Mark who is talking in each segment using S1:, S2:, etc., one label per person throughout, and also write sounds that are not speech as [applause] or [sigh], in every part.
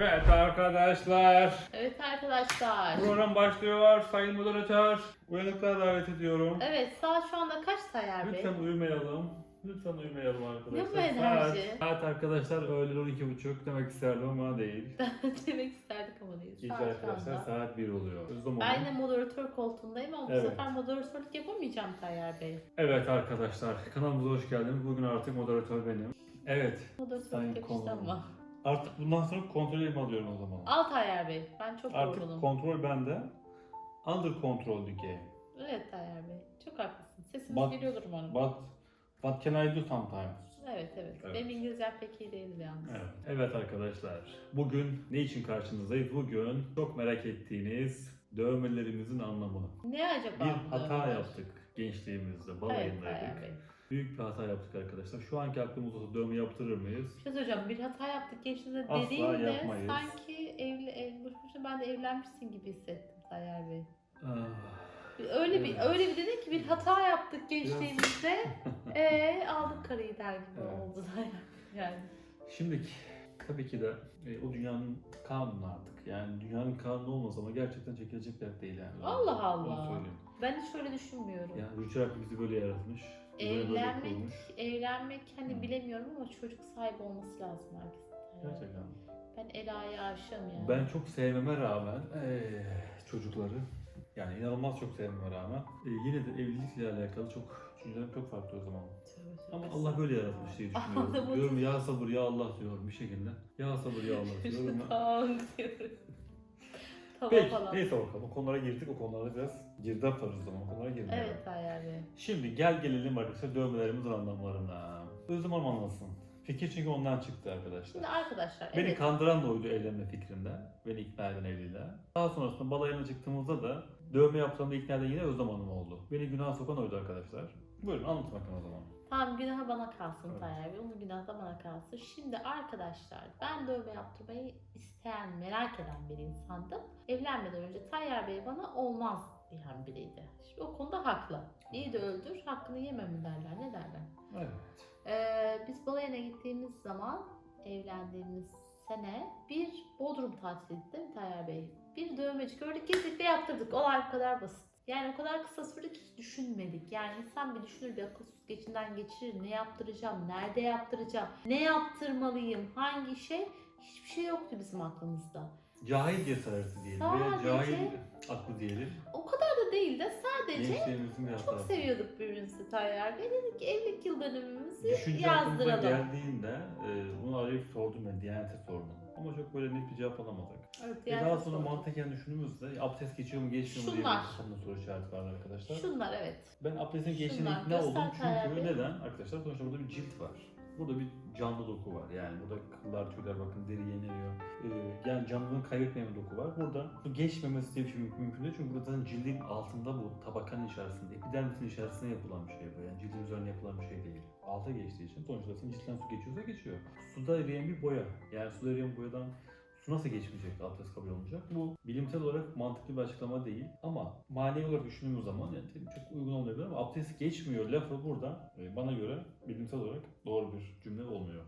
S1: Evet arkadaşlar.
S2: Evet arkadaşlar.
S1: Program başlıyor. Sayın moderatör. Uyanıklığa davet ediyorum.
S2: Evet saat şu anda kaç Tayyar Bey?
S1: Lütfen uyumayalım. Lütfen uyumayalım arkadaşlar.
S2: Ne bu enerji?
S1: Saat, saat arkadaşlar öğlen 12.30 demek isterdim ama değil. [laughs]
S2: Demek isterdik ama değil.
S1: Gece
S2: Saat
S1: arkadaşlar
S2: anda.
S1: saat 1 oluyor. Özlem
S2: Ben yine moderatör koltuğundayım ama
S1: Evet.
S2: bu sefer moderatörlük yapamayacağım Tayyar Bey.
S1: Evet arkadaşlar kanalımıza hoş geldiniz. Bugün artık moderatör benim. Evet.
S2: Moderatörlük
S1: konuğum.
S2: ama.
S1: Artık bundan sonra kontrol elime alıyorum o zaman.
S2: Al Tayyar Bey. Ben çok
S1: Artık
S2: yorgunum.
S1: kontrol bende. Under control the game.
S2: Evet Tayyar Bey. Çok haklısın. Sesimiz
S1: Bak-
S2: geliyordur umarım.
S1: But what can I do sometimes?
S2: Evet, evet
S1: Evet.
S2: Benim İngilizcem pek iyi değildi yalnız.
S1: Evet. evet arkadaşlar. Bugün ne için karşınızdayız? Bugün çok merak ettiğiniz dövmelerimizin anlamı.
S2: Ne acaba?
S1: Bir
S2: bu
S1: hata
S2: dövmeler?
S1: yaptık gençliğimizde,
S2: Evet
S1: balayındaydık.
S2: Tayyar Bey.
S1: Büyük bir hata yaptık arkadaşlar. Şu anki aklımız olsa dövme yaptırır mıyız?
S2: Bir şey söyleyeceğim. Bir hata yaptık gençliğinde
S1: Asla
S2: dediğinde
S1: yapmayız.
S2: sanki evli, ev, boşu ben de evlenmişsin gibi hissettim Tayyar Bey.
S1: Ah,
S2: Öyle bir
S1: Evet.
S2: öyle bir dedin ki bir hata yaptık gençliğimizde. Eee aldık karıyı der gibi
S1: Evet.
S2: oldu. Yani.
S1: Şimdi tabii ki de e, o dünyanın kanunu artık. Yani dünyanın kanunu olmasa ama gerçekten çekilecek dert değil yani.
S2: Allah Allah. Ben hiç öyle düşünmüyorum.
S1: Yani Rabbim bizi böyle yaratmış.
S2: Evlenmek, evlenmek hani
S1: Hı.
S2: bilemiyorum ama çocuk sahibi olması lazım herkesin.
S1: Gerçekten.
S2: Ben Ela'ya aşığım yani.
S1: Ben çok sevmeme rağmen eee, çocukları yani inanılmaz çok sevmeme rağmen e, yine de evlilikle alakalı çok düşüncelerim çok farklı o zaman.
S2: Tövbe.
S1: Ama Allah böyle yaratmış diye düşünüyorum. Diyorum ya sabır ya Allah diyorum bir şekilde. Ya sabır ya Allah [laughs] diyorum.
S2: tamam diyorum. Tamam
S1: Peki
S2: falan.
S1: neyse bakalım o konulara girdik o konulara biraz girdap var o zaman o konulara girmeyelim.
S2: Evet Bey.
S1: Şimdi gel gelelim arkadaşlar dövmelerimizin anlamlarına. Özlem Hanım anlasın. Fikir çünkü ondan çıktı arkadaşlar.
S2: Şimdi arkadaşlar
S1: Beni
S2: evet.
S1: kandıran da oydu evlenme fikrinden. Beni ikna eden evliliğe. Daha sonrasında balayına çıktığımızda da dövme yaptığımda ikna eden yine Özlem Hanım oldu. Beni günaha sokan oydu arkadaşlar. Buyurun anlatın bakın o zaman.
S2: Tamam günahı bana kalsın
S1: Evet.
S2: Tayyar Bey. Onun günahı da bana kalsın. Şimdi arkadaşlar ben dövme yaptırmayı isteyen, merak eden bir insandım. Evlenmeden önce Tayyar Bey bana olmaz diyen biriydi. Şimdi o konuda haklı. İyi de öldür, hakkını yeme mi derler, ne derler.
S1: Evet.
S2: Ee, biz balayına gittiğimiz zaman evlendiğimiz sene bir Bodrum değil mi Tayyar Bey? Bir dövmeci gördük gittik ve yaptırdık. Olay bu kadar basit. Yani o kadar kısa sürdü ki hiç düşünmedik. Yani insan bir düşünür bir akıl geçinden geçirir. Ne yaptıracağım, nerede yaptıracağım, ne yaptırmalıyım, hangi şey? Hiçbir şey yoktu bizim aklımızda.
S1: Cahil cesareti diyelim veya
S2: Sadece-
S1: cahil aklı diyelim.
S2: O kadar da değil de sadece çok seviyorduk birbirimizi Tayyar Bey. Dedik ki evlilik yıl dönümümüzü
S1: Düşünce
S2: yazdıralım.
S1: geldiğinde e, bunu arayıp sordum ben, Diyanet'e sordum. Ama çok böyle net bir cevap alamadık.
S2: Evet,
S1: Ve daha sonra
S2: sorduk.
S1: mantıken düşündüğümüzde abdest geçiyor mu geçmiyor mu diye
S2: Şunlar.
S1: bir kafamda soru işareti vardı arkadaşlar.
S2: Şunlar evet.
S1: Ben abdestin geçtiğine
S2: Şunlar,
S1: ikna
S2: göster
S1: oldum
S2: Tayyar
S1: çünkü
S2: Bey.
S1: neden? Arkadaşlar sonuçta burada bir cilt var. Burada bir canlı doku var. Yani burada kıllar, tüyler bakın deri yeniliyor. Ee, yani canlılığını kaybetmeyen bir doku var. Burada bu geçmemesi diye bir şey mümkün, mümkün değil. Çünkü burada zaten cildin altında bu tabakanın içerisinde, epidermisin içerisinde yapılan bir şey bu. Yani cildin üzerine yapılan bir şey değil. Alta geçtiği için sonuçta senin ciltten su geçiyorsa geçiyor. Suda eriyen bir boya. Yani suda eriyen boyadan Su nasıl geçmeyecek abdest kabul olmayacak? Bu bilimsel olarak mantıklı bir açıklama değil. Ama manevi olarak düşündüğümüz zaman yani çok uygun olmayabilir ama abdest geçmiyor lafı burada e, bana göre bilimsel olarak doğru bir cümle olmuyor.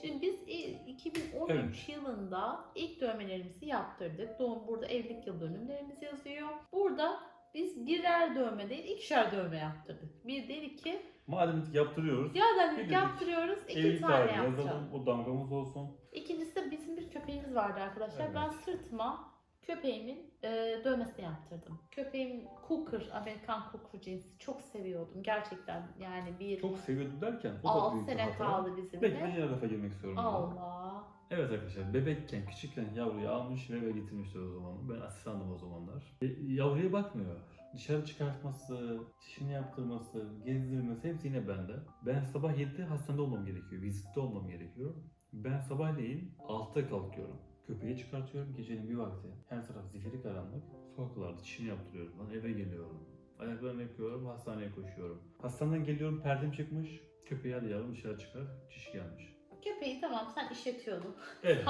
S2: Şimdi biz i- 2013 yılında ilk dövmelerimizi yaptırdık. Doğum burada evlilik yıl dönümlerimiz yazıyor. Burada biz birer dövme değil ikişer dövme yaptırdık. Bir değil iki.
S1: Madem yaptırıyoruz,
S2: Ya da yaptırıyoruz iki
S1: evlilik
S2: tane
S1: tarihi
S2: yapacağım.
S1: yazalım, o damgamız olsun.
S2: İkincisi de bizim bir köpeğimiz vardı arkadaşlar.
S1: Evet.
S2: Ben sırtıma köpeğimin e, dövmesini yaptırdım. Köpeğim Cooker, Amerikan Cooker cinsi. Çok seviyordum gerçekten. Yani bir
S1: Çok seviyordum derken o da
S2: 6
S1: büyük bir
S2: sene
S1: hata.
S2: kaldı
S1: Peki ben
S2: bizimle.
S1: yine lafa girmek istiyorum. burada.
S2: Allah.
S1: Evet arkadaşlar bebekken, küçükken yavruyu almış ve eve getirmişler o zaman. Ben asistandım o zamanlar. E, yavruya bakmıyor. Dışarı çıkartması, çişini yaptırması, gezdirmesi hepsi yine bende. Ben sabah 7'de hastanede olmam gerekiyor. Vizitte olmam gerekiyor. Ben sabahleyin 6'da kalkıyorum. Köpeği çıkartıyorum gecenin bir vakti. Her taraf zifiri karanlık. Sokaklarda çişini yaptırıyorum. Ben eve geliyorum. Ayaklarımı yıkıyorum, hastaneye koşuyorum. Hastaneden geliyorum, perdem çıkmış. Köpeği hadi yavrum dışarı çıkar, çiş gelmiş.
S2: Köpeği tamam sen işletiyordun.
S1: Evet.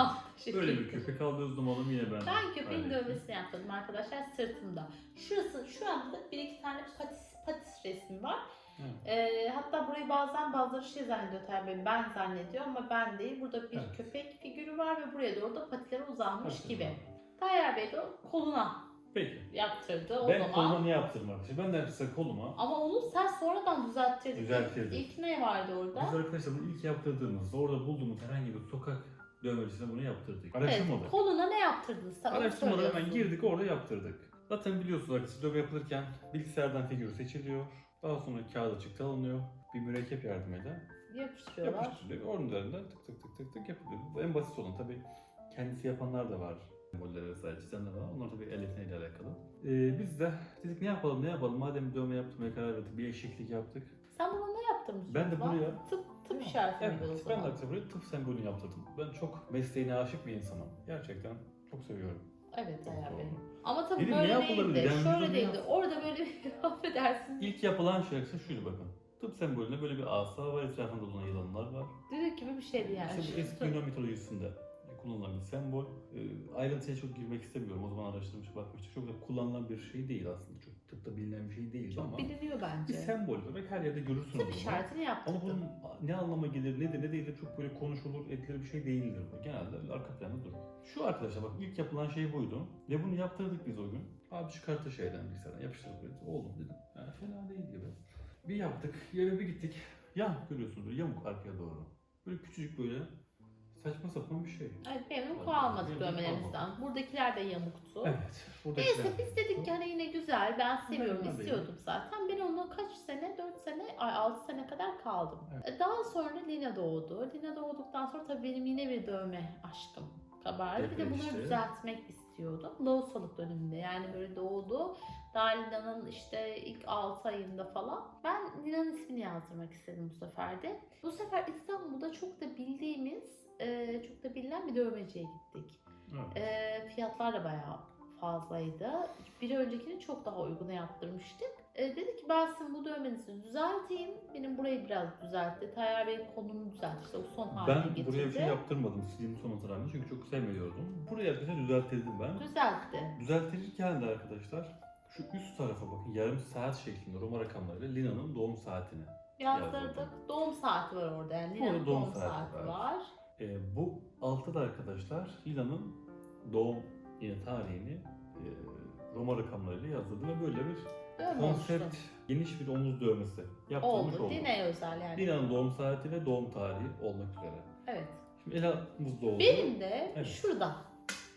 S1: [laughs] Böyle bir köpek aldı özlem oğlum yine ben.
S2: Ben köpeğin
S1: hallettim.
S2: dövmesini yaptırdım arkadaşlar sırtımda. Şurası şu anda bir iki tane patis, patis resmi var.
S1: Evet.
S2: Ee, hatta burayı bazen bazıları şey zannediyor tabii ben zannediyor ama ben değil. Burada bir
S1: Evet.
S2: köpek figürü var ve buraya doğru da patileri uzanmış
S1: Evet.
S2: gibi. Tayyar Bey de koluna
S1: Peki.
S2: yaptırdı o
S1: ben
S2: zaman.
S1: koluma niye yaptırmak? Şimdi ben de arkadaşlar koluma
S2: Ama onu sen sonradan düzelttirdin.
S1: Düzelttirdim.
S2: İlk ne vardı orada?
S1: Biz arkadaşlar bunu ilk yaptırdığımızda orada bulduğumuz herhangi bir sokak dövmecisine bunu yaptırdık.
S2: Evet,
S1: Araştırmadık.
S2: koluna ne yaptırdın sen?
S1: Araştırmadan hemen girdik orada yaptırdık. Zaten biliyorsunuz arkadaşlar dövme yapılırken bilgisayardan figür seçiliyor. Daha sonra kağıda çıktı alınıyor. Bir mürekkep yardımıyla
S2: Yapıştırıyorlar.
S1: yapıştırılıyor. Onun üzerinden tık tık tık tık tık yapılıyor. Bu en basit olan tabii kendisi yapanlar da var. Sembollere vesaire çizenler var. Onlar tabii el yeteneğiyle alakalı. Ee, biz de dedik ne yapalım ne yapalım madem dövme yaptırmaya karar verdik bir eşeklik yaptık.
S2: Sen buna ne yaptırmışsın?
S1: Ben de buraya-
S2: Tıp, tıp işareti miydi o
S1: Evet,
S2: zaman?
S1: ben de aslında buraya tıp sembolünü yaptırdım. Ben çok mesleğine aşık bir insanım. Gerçekten çok seviyorum.
S2: Evet Bey. Ama tabii
S1: Dedim, ne
S2: böyle değildi.
S1: Yani
S2: Şöyle değildi.
S1: yap-
S2: Orada böyle bir [laughs] affedersin.
S1: İlk yapılan şey ise şuydu bakın. Tıp sembolünde böyle bir asa var, etrafında dolanan yılanlar var.
S2: Düdük gibi bir şeydi yani.
S1: İşte bu eski Yunan mitolojisinde kullanılan bir sembol. Ee, ayrıntıya çok girmek istemiyorum. O zaman araştırmış bakmıştık. Çok da kullanılan bir şey değil aslında. Çok tıpta bilinen bir şey değil
S2: Çok
S1: ama
S2: biliniyor
S1: bir
S2: bence.
S1: sembol olarak her yerde görürsünüz
S2: Tıp
S1: bunu.
S2: işaretini
S1: Ama
S2: yaptırdım.
S1: bunun ne anlama gelir, nedir, ne değildir çok böyle konuşulur, edilir bir şey değildir bu. Genelde arka planda durur. Şu arkadaşlar bak ilk yapılan şey buydu. Ve bunu yaptırdık biz o gün. Abi çıkarttı şeyden bilgisayardan yapıştırdık dedi. Oğlum dedim. Yani fena değil gibi. Bir yaptık, eve bir gittik. Yan görüyorsunuz yamuk arkaya doğru. Böyle küçücük böyle saçma sapan bir şey.
S2: Evet memnun kalmadık
S1: memnun
S2: dövmelerimizden. Buradakiler de yamuktu.
S1: Evet.
S2: Neyse biz dedik ki hani yine güzel ben seviyorum
S1: de
S2: istiyordum zaten. Ben onunla kaç sene 4 sene ay 6 sene kadar kaldım.
S1: Evet.
S2: E, Daha sonra Lina doğdu. Lina doğduktan sonra tabii benim yine bir dövme aşkım kabardı. Bir de bunları
S1: Depreşti.
S2: düzeltmek istiyordum. Lohusalık döneminde yani böyle doğdu. Daha Lina'nın işte ilk 6 ayında falan. Ben Lina'nın ismini yazdırmak istedim bu sefer de. Bu sefer İstanbul'da çok da bildiğimiz, e, çok da bilinen bir dövmeciye gittik.
S1: Evet.
S2: E, fiyatlar da bayağı fazlaydı. Bir öncekini çok daha uyguna yaptırmıştık. E, dedi ki ben sizin bu dövmenizi düzelteyim. Benim burayı biraz düzeltti. Tayyar Bey'in kolunu düzeltti. İşte o son haline
S1: Ben
S2: getirdi.
S1: buraya bir şey yaptırmadım sildiğim son hatırlamda çünkü çok sevmiyordum. Buraya arkadaşlar düzelttirdim ben.
S2: Düzeltti.
S1: Düzeltirirken de arkadaşlar şu üst tarafa bakın yarım saat şeklinde Roma rakamlarıyla Lina'nın doğum saatini.
S2: Yazdırdık. Doğum saati var orada yani. Lina'nın
S1: doğum
S2: doğum,
S1: saati
S2: saati
S1: var.
S2: var.
S1: Ee, bu altta da arkadaşlar Lina'nın doğum yine tarihini e, Roma rakamlarıyla yazdırdım ve böyle bir
S2: Dövme
S1: konsept
S2: oluştu.
S1: geniş bir omuz dövmesi yaptırmış
S2: Oldu.
S1: oldum.
S2: Lina'ya özel yani.
S1: Lina'nın doğum saati ve doğum tarihi olmak üzere.
S2: Evet.
S1: Şimdi Ela'mız doğdu.
S2: Benim de
S1: Evet.
S2: şurada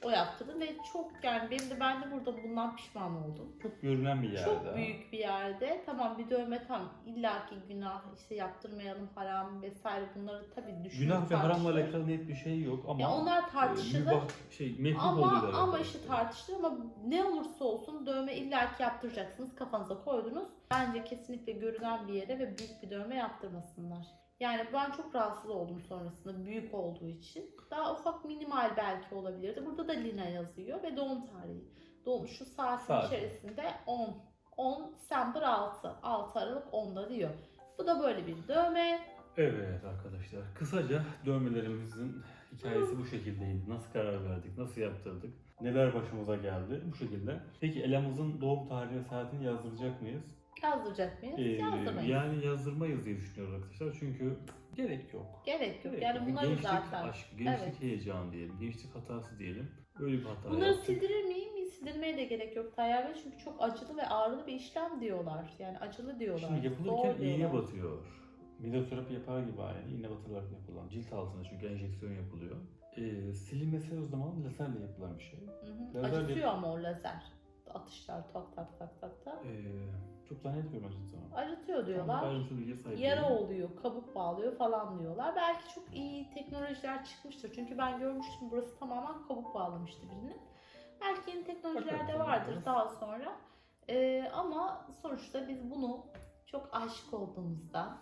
S2: o yaptırdı ve çok yani benim de ben de burada bundan pişman oldum.
S1: Çok görünen bir yerde.
S2: Çok büyük bir yerde. Tamam bir dövme tam illaki günah işte yaptırmayalım haram vesaire bunları tabii düşünüp
S1: Günah ve haramla alakalı net bir şey yok ama
S2: Ya onlar
S1: e,
S2: tartışılır.
S1: mübah- şey, mekruh
S2: ama
S1: olduğuyla
S2: ama işte tartışılır ama ne olursa olsun dövme illaki yaptıracaksınız kafanıza koydunuz. Bence kesinlikle görünen bir yere ve büyük bir dövme yaptırmasınlar. Yani ben çok rahatsız oldum sonrasında büyük olduğu için. Daha ufak minimal belki olabilirdi. Burada da Lina yazıyor ve doğum tarihi. Doğum şu saatin
S1: Saat.
S2: içerisinde 10. 10 December 6. 6 Aralık 10'da diyor. Bu da böyle bir dövme.
S1: Evet arkadaşlar kısaca dövmelerimizin hikayesi bu şekildeydi. Nasıl karar verdik, nasıl yaptırdık, neler başımıza geldi bu şekilde. Peki Ela'mızın doğum tarihi saatini yazdıracak mıyız?
S2: Yazdıracak mıyız?
S1: Ee,
S2: Yazdırmayız.
S1: yani yazdırmayız diye düşünüyoruz arkadaşlar çünkü gerek yok.
S2: Gerek yok.
S1: Gerek
S2: Yani
S1: yok.
S2: bunları
S1: gençlik
S2: zaten.
S1: aşkı, gençlik
S2: Evet.
S1: heyecanı diyelim, gençlik hatası diyelim. Böyle bir hata
S2: Bunları
S1: yaptık.
S2: sildirir miyim? Sildirmeye de gerek yok Tayyar Bey çünkü çok acılı ve ağrılı bir işlem diyorlar. Yani acılı diyorlar.
S1: Şimdi yapılırken iğne
S2: diyorlar.
S1: batıyor. Midyoterapi yapar gibi aynı. İğne batırarak yapılan. Cilt altına çünkü enjeksiyon yapılıyor. Ee, silinmesi o zaman lazerle yapılan bir şey.
S2: Hı hı.
S1: Lazer
S2: Acıtıyor
S1: yap-
S2: ama o lazer. Atışlar tak tak tak tak tak.
S1: Ee, çok zannetmiyorum acıttığını.
S2: Acıtıyor diyorlar. Yara oluyor, kabuk bağlıyor falan diyorlar. Belki çok iyi teknolojiler çıkmıştır. Çünkü ben görmüştüm burası tamamen kabuk bağlamıştı birinin. Belki yeni teknolojiler de vardır
S1: bakarız.
S2: daha sonra. Ee, ama sonuçta biz bunu çok aşık olduğumuzdan,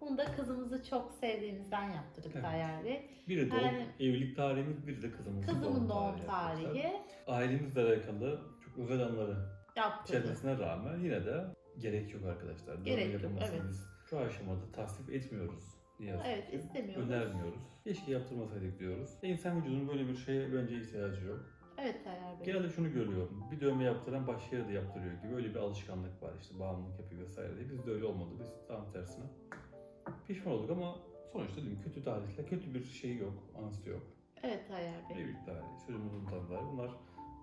S2: bunu da kızımızı çok sevdiğimizden yaptırdık
S1: Evet.
S2: Tayyar Bey.
S1: Biri doğum,
S2: Yani-
S1: evlilik tarihimiz, biri de kızımızın
S2: Kızımın doğum
S1: arkadaşlar.
S2: tarihi
S1: Ailemizle alakalı çok özel anları
S2: yaptırdık.
S1: içermesine rağmen yine de gerek yok arkadaşlar. Dövme
S2: Gerek yok,
S1: yapılmasını
S2: evet.
S1: biz şu aşamada tasvip etmiyoruz. Yazık
S2: Evet, istemiyoruz.
S1: Önermiyoruz. Keşke yaptırmasaydık diyoruz. İnsan vücudunun böyle bir şeye bence ihtiyacı yok.
S2: Evet Tayyar Bey.
S1: Genelde şunu görüyorum. Bir dövme yaptıran başka yerde yaptırıyor gibi. Öyle bir alışkanlık var işte bağımlılık yapıyor vesaire diye. Bizde öyle olmadı. Biz tam tersine pişman olduk ama sonuçta dedim kötü tarihler, kötü bir şey yok, anısı yok.
S2: Evet Tayyar Bey.
S1: Evlilik tarihi, sözümüzün tanıları bunlar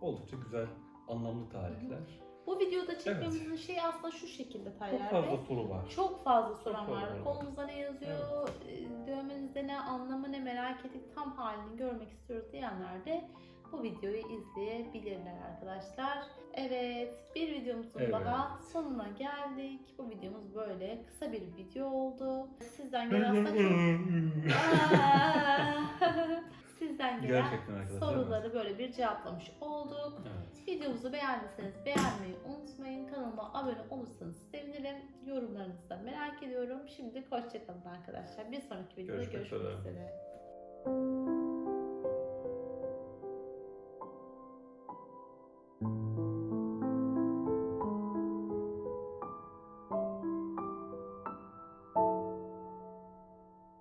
S1: oldukça güzel, anlamlı tarihler.
S2: Bu videoda çekmemizin şeyi aslında şu şekilde
S1: Çok
S2: Tayyar
S1: fazla
S2: Bey.
S1: soru var.
S2: Çok fazla soran
S1: fazla
S2: var.
S1: var.
S2: Kolunuzda ne yazıyor, e, dövmenizde ne anlamı ne merak ettik, tam halini görmek istiyoruz diyenler de bu videoyu izleyebilirler arkadaşlar. Evet, bir videomuzun
S1: Evet.
S2: daha sonuna geldik. Bu videomuz böyle kısa bir video oldu. Sizden gelen çok... [laughs] Sizden gelen
S1: Gerçekten arkadaşlar.
S2: soruları böyle bir cevaplamış olduk.
S1: Evet.
S2: Videomuzu beğendiyseniz beğenmeyi unutmayın. Kanalıma abone olursanız sevinirim. Yorumlarınızı da merak ediyorum. Şimdi hoşçakalın arkadaşlar. Bir sonraki videoda
S1: Görüşmek
S2: görüşmek
S1: üzere.
S2: üzere.